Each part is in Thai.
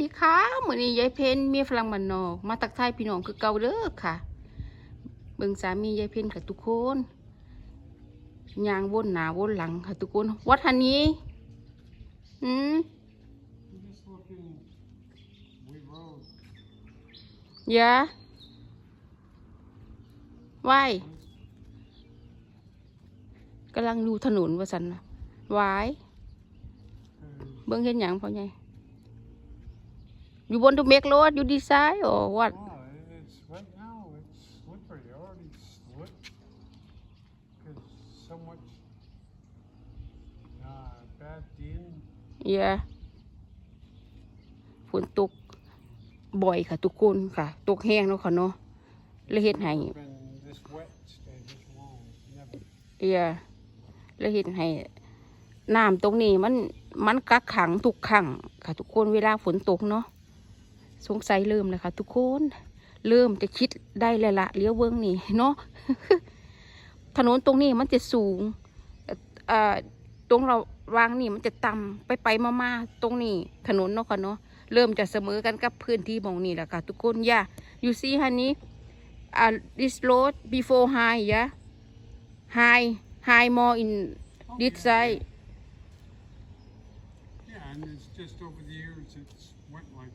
ดีค่ะมื้อนี้ยายเพนเมียฝรั่งบ้านนอก มาตักทายพี่น้องคือเก่าเด้อค่ะ เบิ่งสามียายเพนค่ะทุกคนย่างวนหน้าวนหลังค่ะทุกคนวัดทันนี้อืม I'm just looking. We rode. ยาว่ายกำลังดูถนนว่าสันวาย เบิ่งเห็นยังพ่อใหญ่อยู่บนตุเมกรถอ ยู่ดีไซน์อ๋อวัด oh, it's right now. It's slippery. It already slipped because so much uh, bad din. เยอะฝนตกบ่อยค่ะทุกคนค่ะ ตกแห้งเนาะค่ะเนาะแล้วเฮ็ดให้ Been this wet stay this long. Never. เอียแล้วเฮ็ดให้น้ำตรงนี้มันมันกักขังทุกครั้งค่ะทุกคนเวลาฝนตกเนาะ สงสัยเริ่มแล้วค่ะทุกคนเริ่มจะคิดได้แล้วละเลี้ยวเบิ้งนี่เนาะถนนตรงนี้มันจะสูงตรงเราวางนี่มันจะต่ำไปไปมามาๆตรงนี้ถนนเนาะค่ะเนาะเริ่มจะเสมอกันกับพื้นที่มองนี่แหละค่ะทุกคนย่า you see honey uh, this road before high yeah high high more in this side Yeah, and it's just over the years it's went like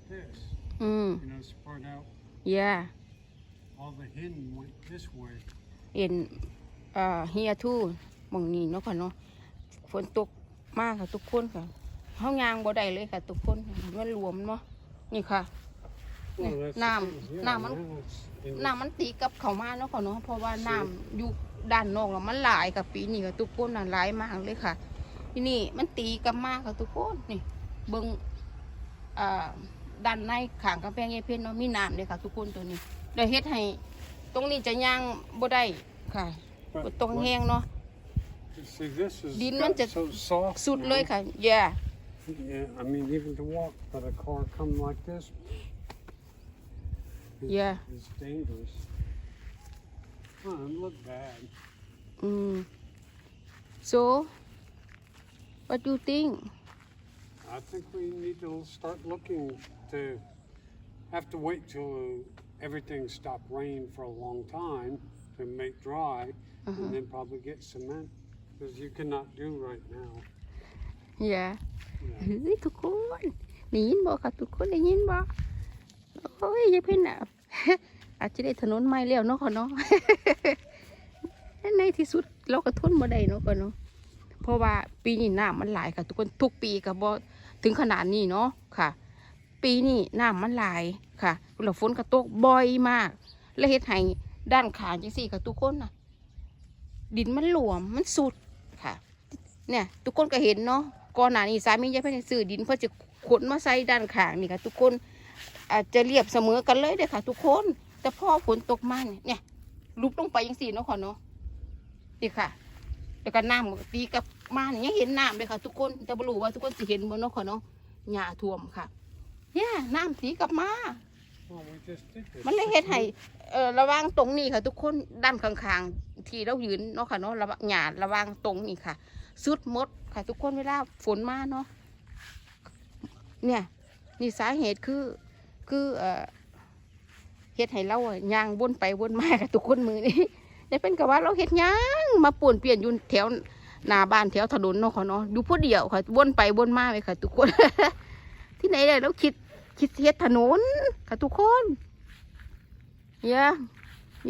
this. อืม You know, spread out. yeah All the hin went this way. เห็นเอ่อเฮียทูหมองนี้เนาะค่ะเนาะ ฝนตกมากค่ะทุกคนค่ะห้องยางบ่ได้เลยค่ะ ทุกคนมันรวมเนาะ นี่ค่ะ Well, that's the น้ thing. ำ Yeah, น้ำมัน now it's in น้ำมันตีกับเขามาเนาะค่ะเนาะ เพราะว่าน้ำอยู่ด้านนอกแล้วมันหลายกับปีนี้ค่ะทุกคนน่ะหลายมากเลยค่ะ ที่นี่มันตีกับมากค่ะทุกคนนี่เบิ้งอ่า ด้านในขางกำแพงยายเพ่นเนาะมีน้ำเลยค่ะ ทุกคนตัวนี้เดี๋ยวเฮ็ดให้ ตรงนี้จะย่างบ่ได้ค่ะ But ตรง what- แห้งเนาะ See, this is Din got man จะ so soft สุดเลย now. ค่ะ yeah Yeah, I mean, even to walk, but a car come like this. It's, Yeah. It's dangerous. Oh, it look bad. อืม so what do you think I think we need to start looking to have to wait till everything stop rain for a long time to make dry, Uh-huh. and then probably get cement because you cannot do right now. yeah Yeah. เฮ้ยทุกคนได้ยินบ่ค่ะทุกคนได้ยินบ่โอ้ยยายเพ่นอะอาจจะได้ถนนใหม่แล้วเนาะค่ะเนาะในที่สุดเราก็ทนบ่ได้เนาะค่ะเนาะเพราะว่าปีนี้น้ำมันหลายค่ะทุกคนทุกปีก็บ่ ถึงขนาดนี้เนาะค่ะ ปีนี้น้ำมันหลายค่ะแล้วฝนก็ตกบ่อยมาก และเฮ็ดให้ด้านขางจังซี่ค่ะทุกคนน่ะดินมันหลวมมันสุดค่ะ เนี่ยทุกคนก็เห็นเนาะก่อนหน้านี้สามียายเพิ่นซื้อดินเพื่อจะขนมาใส่ด้านขางนี่ค่ะ ทุกคนอาจจะเรียบเสมอกันเลยเด้อค่ะ ทุกคน แต่พอฝนตกมาเนี่ยเนี่ยลุกลงไปยังสี่เนาะค่ะเนาะนี่ค่ะ แล้วก็น้ำตีกับมาเนี่ยยังเห็นน้ำเลยค่ะ ทุกคนแต่บรู้ว่าทุกคนสิเห็นบ่เนาะค่ะเนาะหญ้าท่วมค่ะเนี่ยน้ำตีกับมา มันเลยเฮ็ดให้เอ่อระวังตรงนี้ค่ะ ทุกคนด้านข้างๆ ที่เรายืนเนาะค่ะเนาะระหว่างหญ้าระวังตรงนี้ค่ะสุดมดค่ะ ทุกคนเวลาฝนมาเนาะเนี่ยนี่สาเหตุคือคือเอ่อเฮ็ดให้เราอะย่างวนไปวนมาค่ะทุกคนมือนี้ ได้เป็นกับว่าเราเฮ็ดหย่างมาป่วนเปลี่ยนอยู่แถวหน้าบ้านแถวถนนเนาะค่ะเนาะอยู่ผู้เดียวค่ะวนไปวนมาเลยค่ะ ทุกคน ที่ไหนได้เราคิดคิดเฮ็ดถนนค่ะทุกคน yeah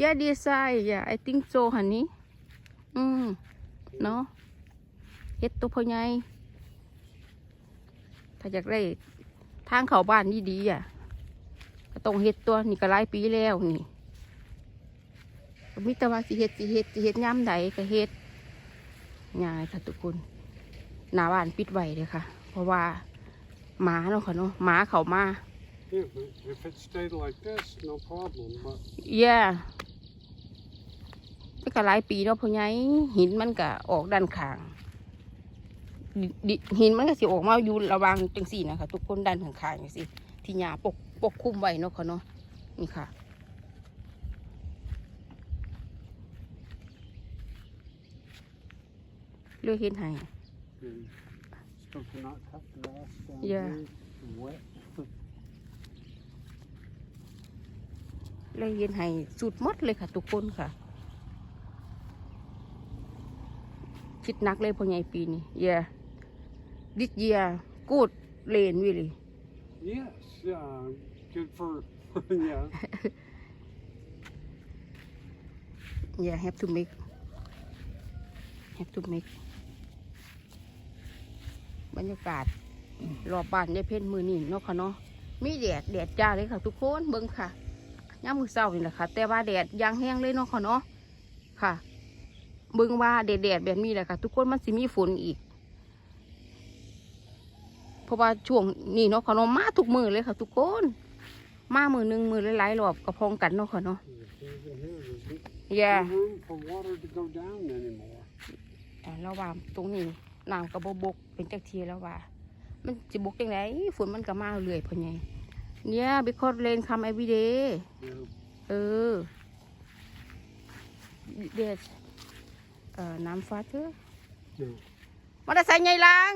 yeah design yeah I think so honey อืมเนาะเฮ็ดตัวพ่อใหญ่ถ้าอยากได้ทางเขาบ้านดีๆอะก็ต้องเฮ็ดตัวนี่ก็หลายปีแล้วนี่ มิตรว่าสิเฮ็ดสิเฮ็ดสิเฮ็ดย่ำใดก็เฮ็ดง่ายค่ะทุกคนหน้าบ้านปิดไว้เลยค่ะ เพราะว่าหมาเนาะค่ะเนาะหมาเข้ามา Yeah, but if it stayed like this, no problem. But เย่มันก็หลายปีแล้วพ่อใหญ่หินมันก็ออกด้านข้างดิดิหินมันก็สิออกมาอยู่ระหวางจังสี่นะคะทุกคนด้านข้างๆจังสี่ที่หญ้าปกปกคลุมไว้เนาะค่ะเนาะนี่ค่ะ เลือกเฮ็ดให้ Mm. Something like cut the grass down Yeah. here, and wet. เลือกเฮ็ดให้สุดหมดเลยค่ะ ทุกคนค่ะ คิดหนักเลยพ่อใหญ่ปีนี้เย a ดิเยียกูดเลนวิลี Yes, uh, good for, yeah. อย่า have to make have to make บรรยากาศรอบบ้านได้เพ่นมือนี่เนาะค่ะเนาะมีแดดแดดจ้าเลยค่ะ ทุกคนเบิ่งค่ะย่ามือเศร้านี่แหละค่ะ แต่ว่าแดดยางแห้งเลยเนาะค่ะเนาะค่ะ เบิ่งว่าแดดแดดแบบนี้แหละค่ะ ทุกคนมันสิมีฝนอีก เพราะว่าช่วงนี้เนาะค่ะเนาะมาทุกมือเลยค่ะ ทุกคน มามือหนึ่งมือหลายๆรอบก็พองกันเนาะค่ะเนาะ Even here, there's no อย่า room for water to go down anymore. อ่าเราว่าตรงนี้น้ำกระบบก เป็นจักทีแล้วว่า มันสิบกจังไดฝนมันก็มาเรื่อยพอไงเนี่ย because rain come every day Yeah. เออเด็ดเอ่อน้ำฟ้าเถอะ Yeah. มอเตอร์ไซค์ใหญ่ลาง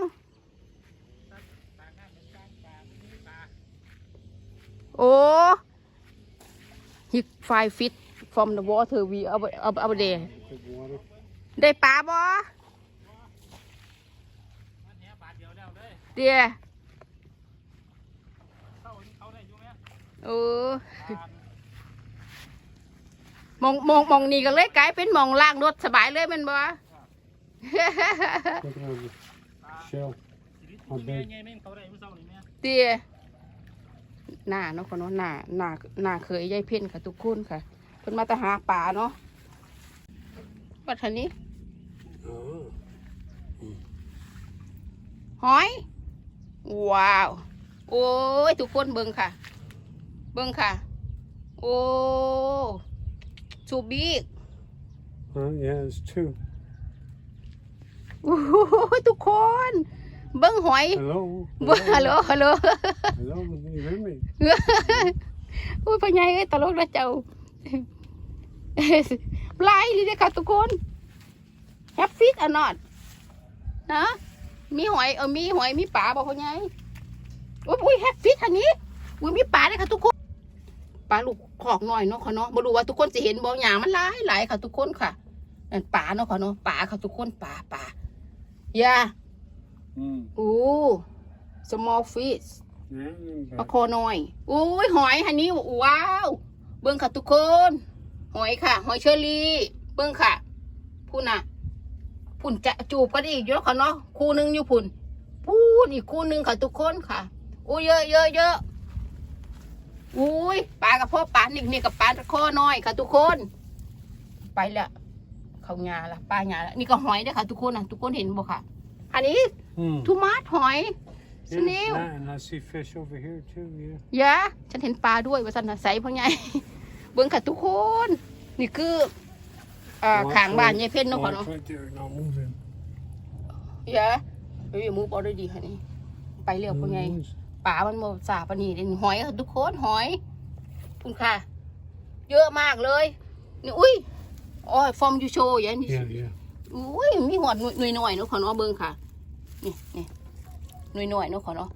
โอ้ he five feet from the water we over over over there Good water. ได้ปลาบ่ เดี๋ยวเออมองมองมองนี่ก็เลยกลายเป็นมองล่างรถสบายเลยแมันบ่ Look at the shell. How big? เดี๋ยวหน้าเนาะคนเนาะหน้าหน้าหน้าเคยยายเพ่นค่ะทุกคนค่ะเพิ่นมาแตหาปลาเนาะวัดทันนี้ Oh. หอย ว้าว โอ้ย ทุกคนเบิ่งค่ะ เบิ่งค่ะ โอ้สูบีก Uh, yeah, it's two. โอ้ยทุกคน เบิ่งหอย Hello. เบิ่งฮัลโหลฮัลโหล Hello. You hear me? โอ้ยพ่อใหญ่เอ้ยตลกนะเจ้าไล่เลยเด้อค่ะทุกคนแฮปฟิตอะนอดนะ มีหอยเออมีหอยมีปลาบอกพ่อใหญ่โอ้ยอุ้ยแฮปฟิตทางนี้อุ้ยมีปลาเลยค่ะทุกคนปลาลูกขอกหน่อยเนาะค่ะเนาะบ่รู้ว่าทุกคนจะเห็นบ่หยางมันหลายหลายค่ะ ทุกคนค่ะนั่นปลาเนาะค่ะเนาะปลาค่ะทุกคนปลาปลาอย่า Mm. โอ้ small fish Yeah. ปลาคอน้อยอุ้ยหอยอันนี้ว้าว เบิ้งค่ะทุกคน หอยค่ะ หอยเชอรี่ เบิ้งค่ะพุ่นน่ะ พุ่นจะจูบกันอีกเยอะค่ะเนาะคู่หนึงอยู่พุ่นพูนอีกคู่หนึงค่ะทุกคนค่ะอุ้ยเยอะเยอะเยอะอุ้ยปลากระเพาะปลาหนิกนี่กับปลาคอน้อยค่ะทุกคน ไปละเขางาละปลางาละนี่ก็หอยเด้อค่ะ ทุกคนนะทุกคนเห็นบ่ค่ะ อันนี้ Mm. ทูมาสหอย Yeah, Snail. yeah, and I see fish over here too. Yeah. ยะฉันเห็นปลาด้วยว่าสันน่ะใสพ่อใหญ่ เบิ่งค่ะทุกคน นี่คือ อ่า Watch ขางบ้าน right- ยายเพ่นเนาะค่ะ watch เนาะ right there, and I'll move him. ยะเฮ้ยมูบอได้ดีค่ะนี่ไปเร็วพ่อใหญ่ Mm. ปลามันโมสาปานนี่เด่นหอยค่ะทุกคนหอยคุณค่ะ เยอะมากเลยนี่อุ้ยโอ้ยฟอร์มยูโชยัน Yeah, yeah. อุ้ยมีหอดหน่วยหน่อยๆเนาะขอเนาะเบิ่งค่ะ นี่นี่หน่วยหน่อยๆเนาะขอเนาะ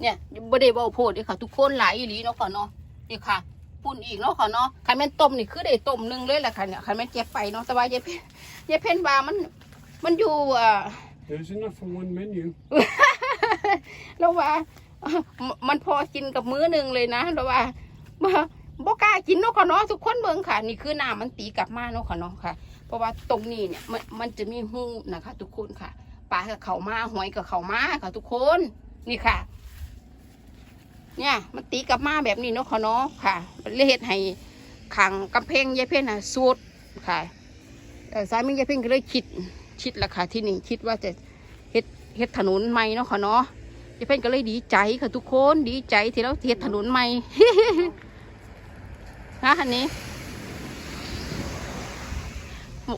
เนี่ยบ่ได้เบาโพดเด้อค่ะ ทุกคนหลายอีหลีเนาะขอเนาะนี่ค่ะ ปุ่นอีกเนาะขอเนาะคันแม่นต้มนี่คือได้ต้มหนึงเลยแหละค่ะเนี่ยคันแม่นเก็บไปเนาะแต่ว่ายายเพ่นยายเพ่นว่ามัน มันอยู่อ่า There's enough for one menu. แล้วว่ามมันพอกินกับมื้อหนึ่งเลยนะแล้วว่าบ่บ่กล้ากินเนาะค่ะเนาะทุกคนเบิ่งค่ะ นี่คือน้ำมันตีกลับมาเนาะค่ะเนาะค่ะ เพราะว่าตรงนี้เนี่ยมันมันจะมีหูนะคะ ทุกคนค่ะปลากับเขามาหอยกับเขามาค่ะทุกคน นี่ค่ะ เนี่ยมันตีกลับมาแบบนี้เนาะค่ะเนาะค่ะเลยเฮ็ดให้ขังกำแพงยายเพ่นน่ะสุดค่ะเอ่อสามียายเพ่นก็เลยคิดคิดราคาที่นี่คิดว่าจะเฮ็ดเฮ็ดถนนใหม่เนาะค่ะเนาะยายเพ่นก็เลยดีใจค่ะทุกคนดีใจที่เราเฮ็ดถนนใหม่นะอันนี้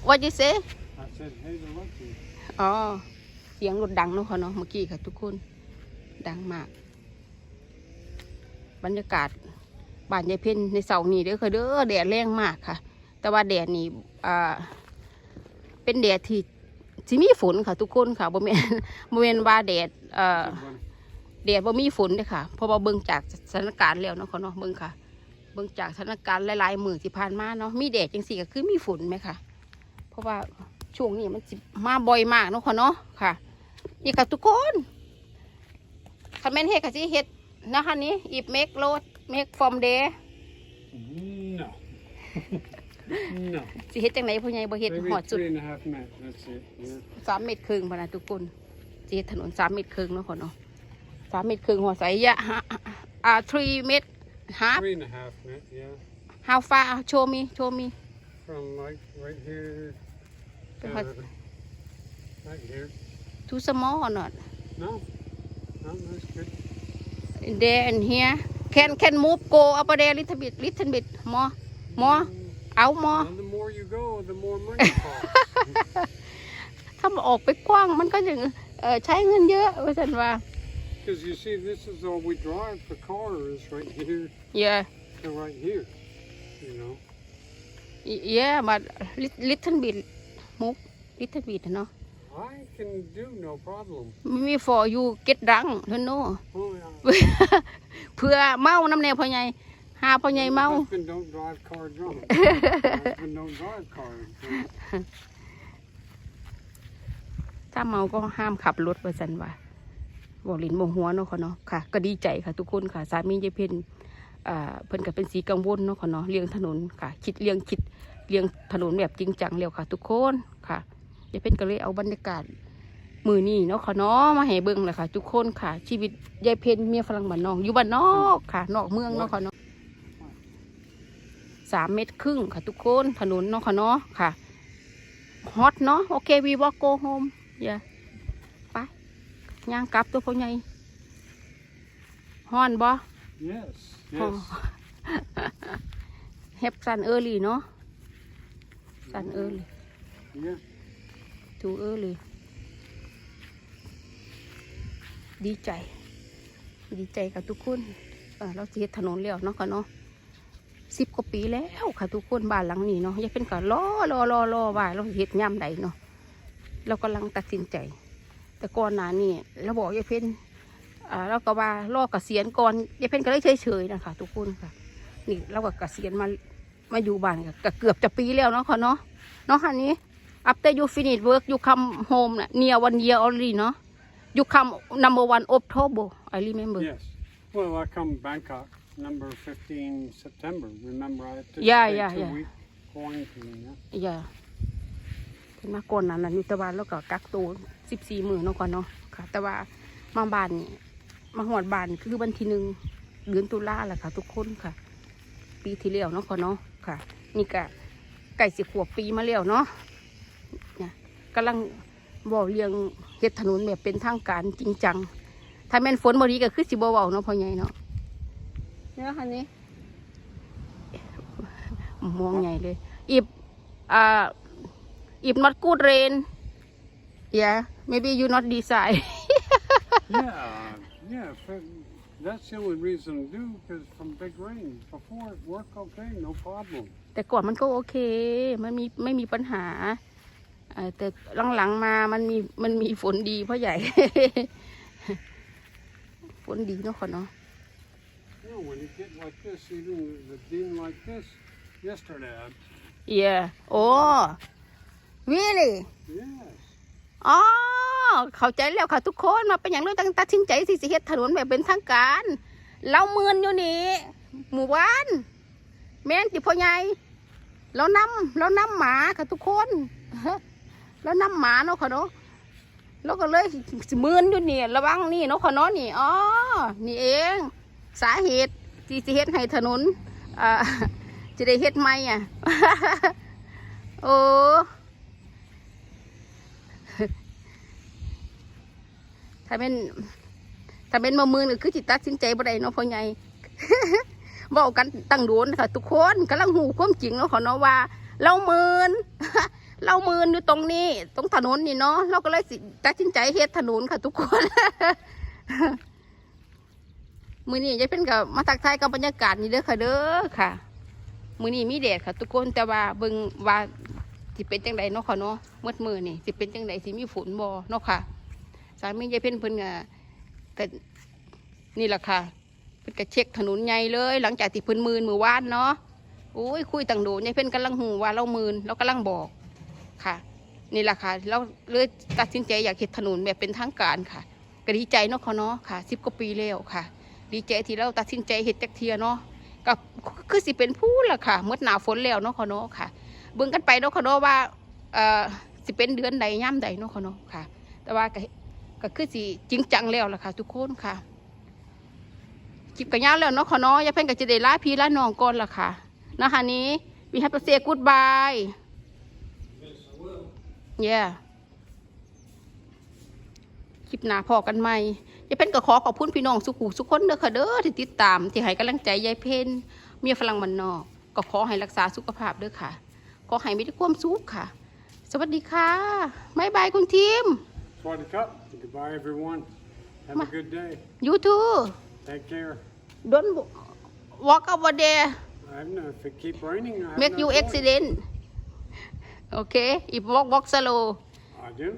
What you say I said, hey, they're lucky. อ๋อ เสียงรถดังเนาะค่ะเนาะเมื่อกี้ค่ะทุกคน ดังมาก บรรยากาศบ้านยายเพ็ญในเสาร์นี้เด้อค่ะเด้อแดดแรงมากค่ะ แต่ว่าแดดนี่อ่าเป็นแดดที่ที่มีฝนค่ะทุกคนค่ะบ่แม่นบ่แม่นว่าแดดเอ่อแดดบ่มีฝนเด้อค่ะเพราะว่าเบิ่งจากสถานการณ์แล้วเนาะค่ะเนาะเบิ่งค่ะ เบิ่งจากสถานการณ์หลายๆมือที่ผ่านมาเนาะมีแดดจังสี่ก็คือมีฝนไหมค่ะ เพราะว่าช่วงนี้มันสิมาบ่อยมากเนาะค่ะเนาะค่ะ นี่ค่ะทุกคนคอมเมนต์เฮ็ดก็สิเฮ็ด นะคะนี้อีบเมกโลดเมกฟอร์มเดย์ No. no. สิเฮ็ดจังไหนพ่อใหญ่บ่เฮ็ด Maybe หอดสุด three and a half minutes. That's it. Yeah. สามเมตรครึ่งพะนะทุกคนสิเฮ็ดถนนสามเมตรครึ่งเนาะค่ะเนาะสามเมตรครึ่งหัวใสยะฮะอ่า three เมตร half Three and a half minutes. Yeah. how far show me show me From like right here. To, Because- right here. too small or not No. No, that's good. There and here can can move go up there little bit little bit more more Mm, เอา more and the more you go, the more money it costs. ถ้ามันออกไปกว้างมันก็จะเออใช้เงินเยอะว่าสันว่า Because you see, this is all we drive. The car is right here yeah to right here. You know. yeah but little bit move little bit เนาะ I can do no problem. maybe for you get drunk you know Oh, yeah. เพื่อเมาน้ำแนวพ่อใหญ่หาพ่อใหญ่เมา Husband don't drive car drunk. Husband don't drive car drunk. ถ้าเมาก็ห้ามขับรถว่าสันว่าบอกลินโมหัวเนาะค่ะเนาะค่ะ ก็ดีใจค่ะทุกคนค่ะ สามียายเพ็ญอ่าเพิ่นก็เป็นสีกังวลเนาะค่ะเนาะเลี้ยงถนนค่ะ คิดเลี้ยงคิดเลี้ยงถนนแบบจริงจังแล้วค่ะ ทุกคนค่ะ ยายเพ็ญก็เลยเอาบรรยากาศมือนี่เนาะค่ะเนาะมาให้เบิ่งเลยค่ะ ทุกคนค่ะ ชีวิตยายเพ็ญเมียฝรั่งบ้านนอกอยู่บ้านนอกค่ะ นอกเมืองเนาะค่ะเนาะสามเมตรครึ่งค่ะ ทุกคนถนนเนาะค่ะเนาะค่ะฮอตเนาะโอเควีวอลโกโฮมอย่าไปย่างกลับตัวพ่อใหญ่ฮ้อนบ่ Yes. Oh. Yes. เฮปซันเออร์ลี่เนาะซันเออร์ลี่ Yeah. ทูเออร์ลี่ดีใจ ดีใจกับทุกคนเราเฮ็ดถนนแล้วเนาะค่ะเนาะสิบกว่าปีแล้วค่ะทุกคนบ้านหลังนี้เนาะยังเป็นก็รอรอรอรอว่าเราสิเฮ็ดย่ำใดเนาะเรากำลังตัดสินใจ แต่ก่อนหน้านี้เราบอกยายเพ็ญอ่าเราก็ว่ารอเกษียณก่อนยายเพ็ญก็เลยเฉยๆนะคะทุกคนค่ะ นี่เราก็เกษียณมามาอยู่บ้านก็เกือบจะปีแล้วเนาะค่ะเนาะเนาะค่ะนี้ after you finish work you come home น่ะ near one year already เนาะ you come number one October I remember Yes. Well, I come Bangkok number 15 September. Remember, I had to Yeah, stay yeah, two yeah. week quarantine. Yeah. อย่าเพิ่นมาก่อนนั้นน่ะอยู่แตะวันแล้วก็กักตัวสิบสี่มื้อเนาะก่อนเนาะค่ะ แต่ว่ามาบ้านนี่มาหอดบ้านนี่คือวันที่หนึ่งเดือนตุลาแหละค่ะ ทุกคนค่ะ ปีที่แล้วเนาะก่อนเนาะค่ะ นี่ก็ไก่สิขวบปีมาแล้วเนาะ เนี่ยกำลังบอกเรียงเฮ็ดถนนแบบเป็นทางการจริงจัง ถ้าแม่นฝนบ่ดีก็คือสิบ่เว้าเนาะพ่อใหญ่เนาะเนี่ยคันนี้มองใหญ่เลย if uh if not good rain yeah maybe you not decide yeah, yeah. but That's the only reason to do because from big rain. Before it worked okay, no problem. แต่ก่อนมันก็โอเค มันมีไม่มีปัญหาเอ่อ แต่หลังๆมามันมีมันมีฝนดีพ่อใหญ่ ฝนดีเนาะค่ะเนาะ You know, when you get like this, even the din like this, yesterday, I, yeah โอ้ really yes. อ๋อเข้าใจแล้วค่ะทุกคนมาเป็นอย่างเราตั้งตัดสินใจสิสิเฮ็ดถนนแบบเป็นทางการ เราเมือนอยู่นี่หมู่บ้านแม่นติพ่อใหญ่เรานำเรานำหมาค่ะทุกคน เรานำหมาเนาะค่ะเนาะเราก็เลยมือนอยู่นี่ระวังนี่เนาะค่ะเนาะนี่อ๋อนี่เอง สาเหตุที่สิเฮ็ดให้ถนนอ่าจะได้เฮ็ดไหมอะโอ้ถ้าเป็นถ้าเป็นมามือนี่คือจิตตัดสินใจบ่ได้เนาะพ่อใหญ่บอกกันตั้งโดนค่ะ ทุกคนกำลังหูความจริงเนาะขอเนาะว่า เราเมิน เราเมินอยู่ตรงนี้ ตรงถนนนี่เนาะเราก็เลยตัดสินใจเฮ็ดถนนค่ะทุกคน มือนี้จะเป็นกับมาทักทายกับบรรยากาศนี่เด้อค่ะเด้อค่ะ มือนี้มีแดดค่ะ ทุกคนแต่ว่าเบิ่งว่าสิเป็นจังใดเนาะค่ะเนาะมืดมือนี่สิเป็นจังใดสิมีฝนบ่เนาะค่ะสามียายเพ่นเพิ่นก็ก็นี่แหละค่ะพิ่นก็เช็คถนนใหญ่เลย หลังจากที่เพิ่นมืนมือวานเนาะโอ้ยคุยต่างโดนยายเพิ่นกำลังหูว่าเรามืนเรากำลังบอก ค่ะ นี่แหละค่ะเราเลยตัดสินใจอยากเฮ็ดถนนแบบเป็นทางการค่ะก็ดีใจเนาะเขาเนาะค่ะสิบกว่าปีแล้วค่ะ ดีใจที่เราตัดสินใจเฮ็ดจักเทียเนาะก็คือสิเป็นผู้ล่ะค่ะเมื่อหนาฝนแล้วเนาะเขาเนาะค่ะ เบิ่งกันไปเนาะเขาเนาะว่าเอ่อสิเป็นเดือนใดย่ำใดเนาะเขาเนาะค่ะ แต่ว่าก็ก็คือสิจริงจังแล้วล่ะค่ะ ทุกคนค่ะคลิปกันยาวแล้วเนาะเขาเนาะยาเพ่นก็จะได้ลาพี่ลาน้องก่อนล่ะค่ะนะคะนี้ we have to say goodbye yeah คลิปหน้าพอกันใหม่ยายเพ่นก็ขอขอบคุณพี่น้องสุขุสุขคนเด้อค่ะเด้อที่ติดตาม ที่ให้กำลังใจยายเพ่นเมียฝรั่งมันนอก ก็ขอให้รักษาสุขภาพเด้อค่ะ ขอให้มีแต่ความสุขค่ะ สวัสดีค่ะบ๊ายบายคุณทีม Swaddy Cup. Goodbye, everyone. Have a good day. you too Take care. don't walk over there I don't know if it keep raining. I have make no you choice. accident okay if walk walk slow I do.